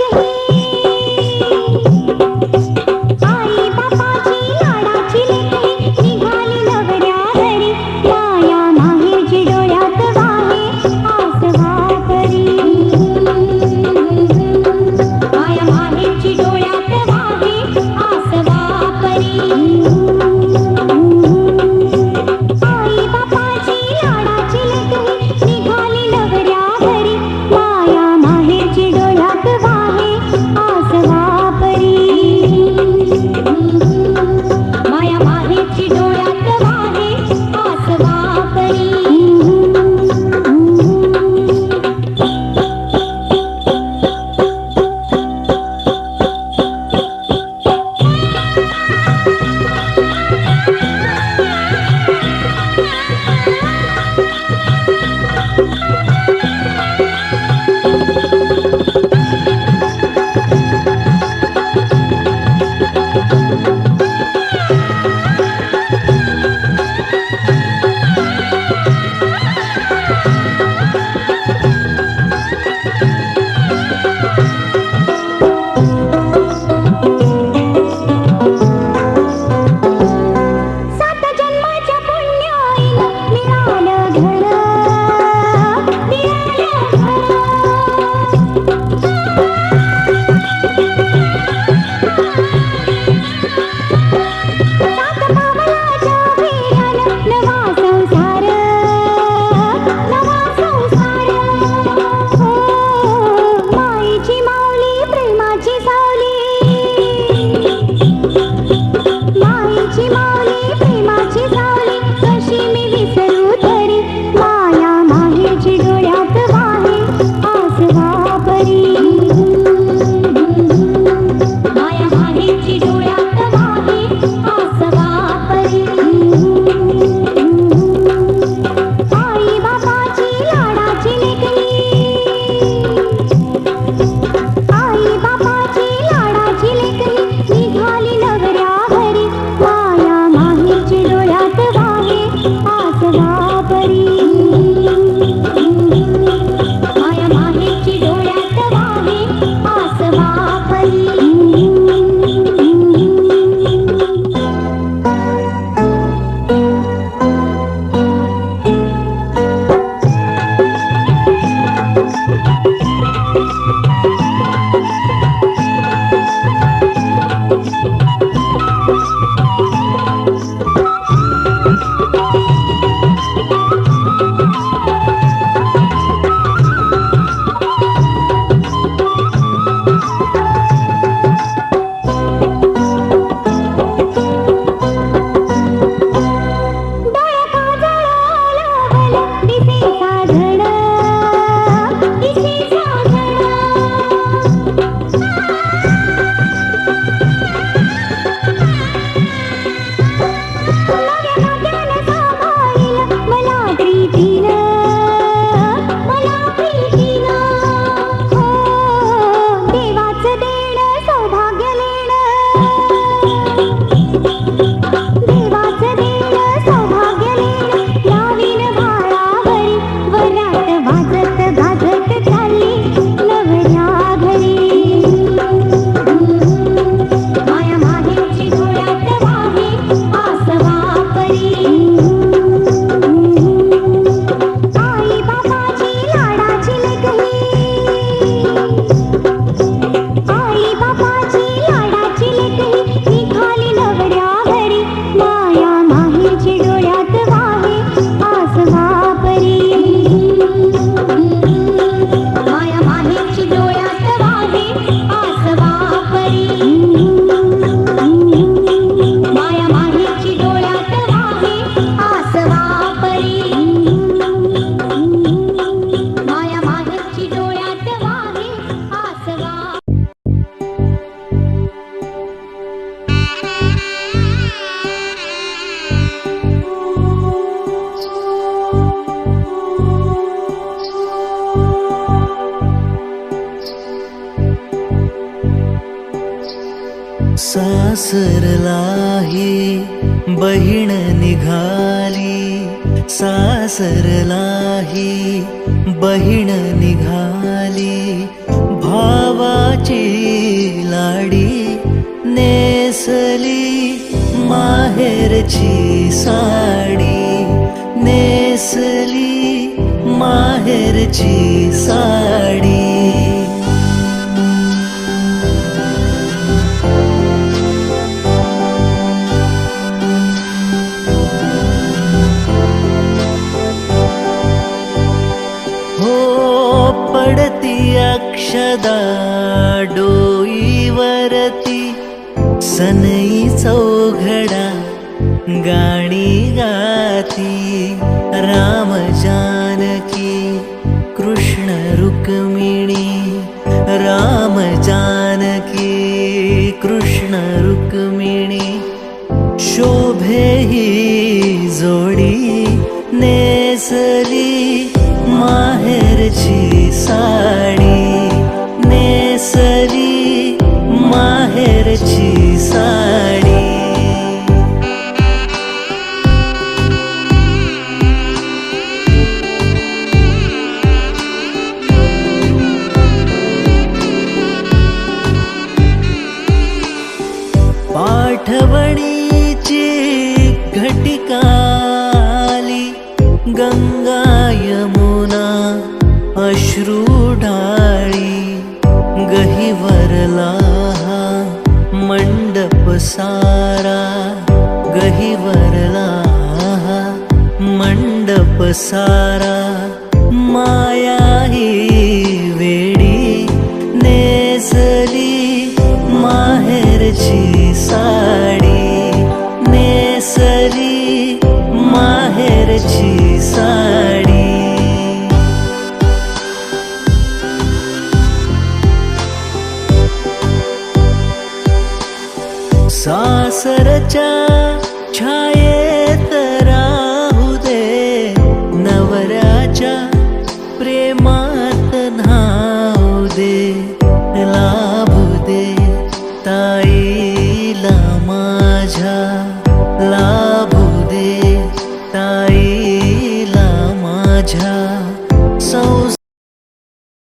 कहे सासरलाही बहीण निघाली. सासरलाही बहीण निघाली. भावाची लाडी नेसली माहेरची साडी नेसली माहेरची साडी अक्षदा डोईवरती सनई चौघडा गाणी गाती. राम जानकी कृष्ण रुक्मिणी. राम जानकी कृष्ण रुक्मिणी. शोभे ही जोडी नेसली माहेरची सा पाठवणीची घटिकाली गंगा यमुना अश्रू ढाळी गहिवरला हा मंडप सारा गहिवरला मंडप सारा माया ही वेडी नेसली माहेरची साडी नेसरी माहेरची साडी। सासरच्या छायेत राहू दे नवऱ्याच्या प्रेमात न्हाऊ दे ला दे ताईला माझ्या ला